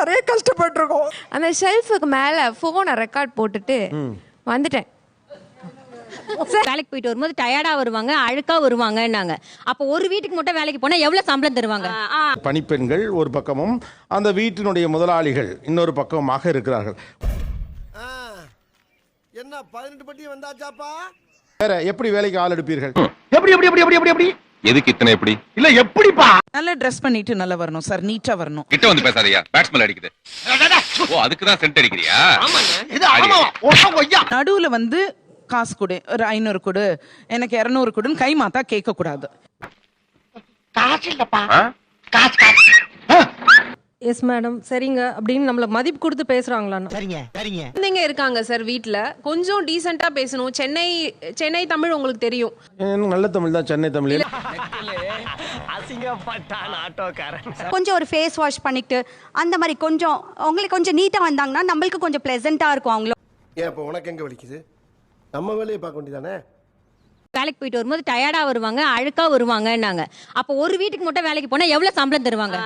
நிறைய கஷ்டப்பட்டிருக்கோம். அந்த ஷெல்ஃபுக்கு மேலே ஃபோனை ரெக்கார்ட் போட்டுட்டு வந்துட்டேன். வேலைக்கு போயிட்டு வரும்போது டயர்டா வருவாங்க அழுக்கா வருவாங்கன்னாங்க. அப்போ ஒரு வீட்டுக்கு மட்டும் வேலைக்கு போனா எவ்வளவு சம்பளம் தருவாங்க? பணிப்பெண்கள் ஒரு பக்கமும் அந்த வீட்டினுடைய முதலாளிகள் இன்னொரு பக்கமாக இருக்கிறார்கள். என்ன பதினெட்டு பட்டி வந்தாச்சாப்பா? வேற எப்படி வேலைக்கு ஆள் எடுப்பீர்கள்? எப்படி எப்படி எப்படி எப்படி எப்படி எப்படி? எதுக்கு இத்தனை எப்படி இல்ல எப்படிப்பா? நல்லா ட்ரெஸ் பண்ணிட்டு நல்லா வரணும் சார் நீட்டா வரணும். கிட்ட வந்து பேசாதயா பேட்ஸ்மேன் அடிக்குது. ஓ அதுக்கு தான் சென்ட் அடிக்கிறியா இது ஆமா கொய்யா நடுவுல வந்து காசு கொடு ஒரு ஐநூறு கொடு எனக்கு இரநூறு கொடுன்னு கை மாத்தா கேட்க கூடாது காசு இல்லப்பா? காசு காசு. எஸ் மேடம் சரிங்க. அப்படின்னு நம்மள மதிப்பு கொடுத்து பேசுறாங்களா சரிங்க சரிங்க. குழந்தைங்க இருக்காங்க சார் வீட்டில் கொஞ்சம் டீசெண்டாக பேசணும். சென்னை சென்னை தமிழ் உங்களுக்கு தெரியும். எனக்கு நல்ல தமிழ் தான் சென்னை தமிழ். அசிங்கப்பட்டான் ஆட்டோக்காரன். கொஞ்சம் ஒரு ஃபேஸ் வாஷ் பண்ணிட்டு அந்த மாதிரி கொஞ்சம் அவங்களுக்கு கொஞ்சம் நீட்டா வந்தாங்கன்னா நம்மளுக்கு கொஞ்சம் ப்ளசண்டா இருக்கும் அவங்களும் ஏன் இப்போ உனக்கு எங்க வலிக்குது? நம்ம வேலையை பார்க்க வேண்டியதானே? வேலைக்கு போயிட்டு வரும்போது டயர்டா வருவாங்க அழுக்கா வருவாங்கன்னாங்க. அப்போ ஒரு வீட்டுக்கு மட்டும் வேலைக்கு போனா எவ்வளவு சம்பளம் தருவாங்க?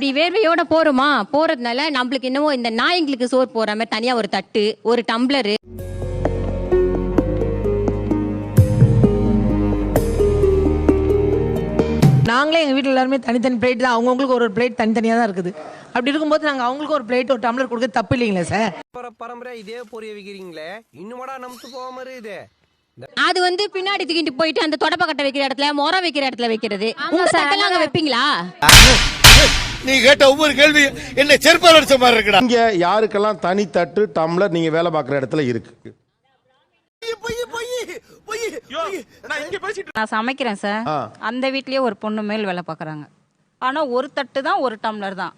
இப்படி வேர்வையோட போறோமா? போறதுனால நம்மளுக்கு என்னவோ இந்த நாய்ங்களுக்கு சோறு போற மாதிரி தனியா ஒரு தட்டு ஒரு டம்ளரு. நாங்களே எங்க வீட்ல எல்லாருமே தனித்தனி பிளேட் தான். அவங்கவுங்களுக்கு ஒரு ஒரு பிளேட் தனித்தனியா தான் இருக்குது. அப்படி இருக்கும்போது நாங்க அவங்களுக்கு ஒரு பிளேட் ஒரு டம்ளர் கொடுக்க தப்பு இல்லைங்களா சார்? பரம்பரை இதே பொரிய வைக்கிறீங்களே? இன்னுமாடா நமக்கு போகாம இருக்குது. அது வந்து பின்னாடி தூக்கிட்டு போயிட்டு அந்த தொடப்ப கட்டை வைக்கிற இடத்துல மொர வைக்கிற இடத்துல வைக்கிறது. உங்க தட்டெல்லாம் அங்க வைப்பீங்களா? நீ கேட்ட ஒவ்வொரு கேள்வி என்ன செருப்பால் அடிச்ச மாதிரி இருக்குடா. இங்க யாருக்கெல்லாம் தனி தட்டு டம்ளர் நீங்க வேலை பார்க்குற இடத்துல இருக்கு? பொய் பொய் பொய் பொய் நான் சமைக்கிறேன் சார். அந்த வீட்லயே ஒரு பொண்ணு மேல் வேலை பார்க்குறாங்க. ஆனா ஒரு தட்டு தான் ஒரு டம்ளர் தான்.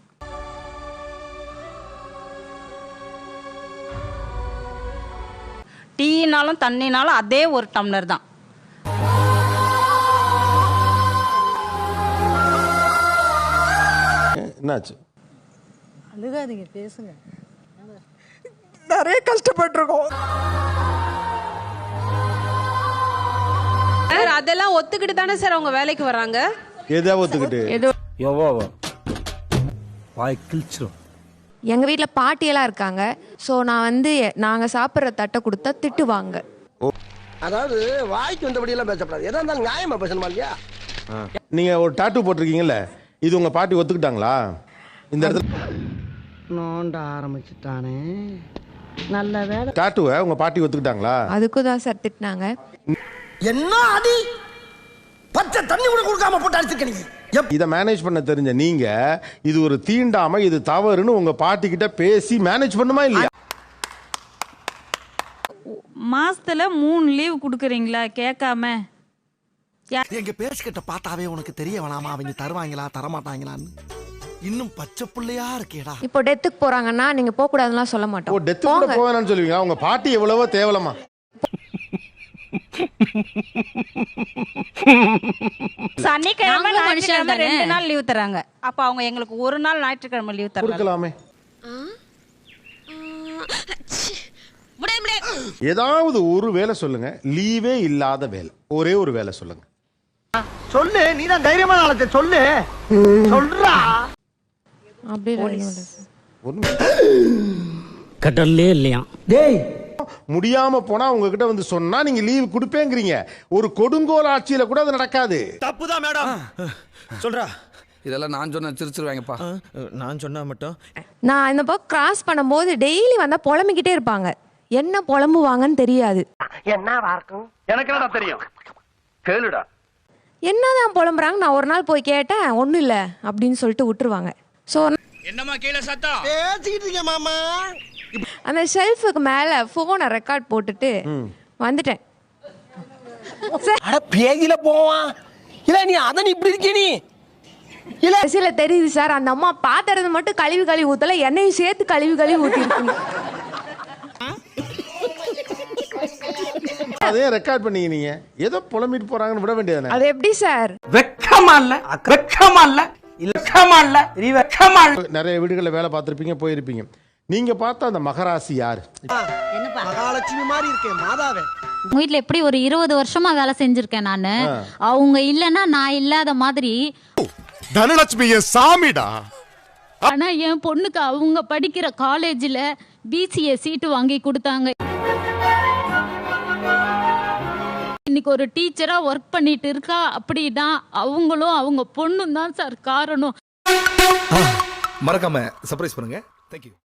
டீனாலும் தண்ணினாலும் அதே ஒரு டம்ளர் தான். என்னாச்சு? அழுகாதீங்க பேசுங்க. நிறைய கஷ்டப்பட்டிருக்கோம். சார் அதெல்லாம் ஒத்துக்கிட்டு தானே சார் அவங்க வேலைக்கு வர்றாங்க? எதா ஒத்துக்கிட்டு? வாய் கிழிச்சிரும். எங்கள் வீட்டில் பாட்டியெல்லாம் இருக்காங்க. ஸோ நான் வந்து நாங்கள் சாப்பிட்ற தட்டை கொடுத்தா திட்டுவாங்க. அதாவது வாய்க்கு வந்தபடி எல்லாம் பேசப்படாது. எதா இருந்தாலும் நியாயமா பேசணுமா இல்லையா? நீங்க ஒரு டாட்டூ போட்டிருக்கீங்கல்ல? இது உங்க பாட்டி ஒத்துக்கிட்டாங்களா? இந்த இடத்துல நோண்ட ஆரம்பிச்சுட்டானே. நல்ல வேலை டாட்டூவை உங்க பாட்டி ஒத்துக்கிட்டாங்களா? அதுக்கும் தான் சார் திட்டினாங்க. என்ன அடி? பச்சை தண்ணி கூட கொடுக்காம போட்டு அடிச்சிருக்க நீ. இதை மேனேஜ் பண்ண தெரிஞ்ச நீங்க இது ஒரு தீண்டாம இது தவறுன்னு உங்க பாட்டி கிட்ட பேசி மேனேஜ் பண்ணுமா இல்லையா? மாசத்துல மூணு லீவ் கொடுக்குறீங்களா? கேட்காம. எங்க பேசிக்கிட்ட பார்த்தாவே உனக்கு தெரிய வேணாமா? அவங்க தருவாங்களா தரமாட்டாங்களான்னு. இன்னும் பச்சை புள்ளையா இருக்கேடா. இப்போ டெத்துக்கு போகிறாங்கன்னா நீங்கள் போகக்கூடாதுலாம் சொல்ல ஓ மாட்டோம் டெத்து கூட போங்க. போவேன்னு சொல்லுவீங்க உங்க பாட்டி எவ்வளவோ தேவலமா சனிக்கிழமை நாங்களும் மனுஷன் ஞாயிற்றுக்கிழமை தானே? ரெண்டு நாள் லீவ் தராங்க. அப்ப அவங்க எங்களுக்கு ஒரு நாள் ஞாயிற்றுக்கிழமை லீவ் தரலாம் கொடுக்கலாமே. ஏதாவது ஒரு வேலை சொல்லுங்க. லீவே இல்லாத வேலை. ஒரே ஒரு வேலை சொல்லுங்க. சொல்லு நீ தான் தைரியமான ஆளத்தை சொல்லு. சொல்றா. கடல்லே இல்லையா? டேய். முடியாம போனா உங்ககிட்ட வந்து சொன்னா நீங்க லீவ் கொடுப்பேங்கிறீங்க. ஒரு கொடுங்கோல் ஆட்சியில கூட அது நடக்காது. தப்புதான் மேடம். சொல்றா. இதெல்லாம் நான் சொன்ன சிரிச்சிருவாங்கப்பா. நான் சொன்னா மட்டும்? நான் இந்த பக்கம் கிராஸ் பண்ணும்போது டெய்லி வந்தால் புலம்பிக்கிட்டே இருப்பாங்க. என்ன புலம்புவாங்கன்னு தெரியாது. எனக்கு என்னடா தெரியும்? கேளுடா. என்னதான் புலம்புறாங்க? நான் ஒரு நாள் போய் கேட்டேன் ஒன்றும் இல்லை அப்படின்னு சொல்லிட்டு விட்டுருவாங்க. ஸோ பேசிக்கிட்டு இருக்கேன் மாமா? அந்த ஷெல்ஃபுக்கு மேலே ஃபோனை ரெக்கார்ட் போட்டுட்டு வந்துட்டேன். அட பேகில போவான். இல்ல நீ அதான் இப்படி இருக்க நீ? கடைசியில தெரியுது சார் அந்த அம்மா பாத்திரத்தை மட்டும் கழுவி கழுவி ஊத்தல என்னையும் சேர்த்து கழுவி கழுவி ஊத்திருக்கு அதே ரெக்கார்ட் பண்ணீங்க நீங்க ஏதோ புலம்பிட்டு போறாங்கன்னு விட வேண்டியதானே அது எப்படி சார்? வெக்கமா இல்ல? வெக்கமா இல்ல? வெக்கமா இல்ல? நீ வெக்கமா இல்ல? நிறைய வீடுகளில் வேலை பார்த்துருப்பீங்க போயிருப்பீங்க. நீங்க பார்த்த அந்த மகராசி யாரு? மகாலட்சுமி மாதிரி இருக்கேன் மாதாவே. உங்க வீட்ல எப்படி ஒரு இருபது வருஷமா வேலை செஞ்சிருக்கேன் நானு. அவங்க இல்லைன்னா நான் இல்லாத மாதிரி. தனலட்சுமி சாமிடா? ஆனா என் பொண்ணுக்கு அவங்க படிக்கிற காலேஜ்ல பிசிஏ சீட்டு வாங்கி கொடுத்தாங்க. இன்னைக்கு ஒரு டீச்சரா ஒர்க் பண்ணிட்டு இருக்கா அப்படின்னா அவங்களும் அவங்க பொண்ணும் தான் சார் காரணம். மறக்காம சர்ப்ரைஸ் பண்ணுங்க. தேங்க்யூ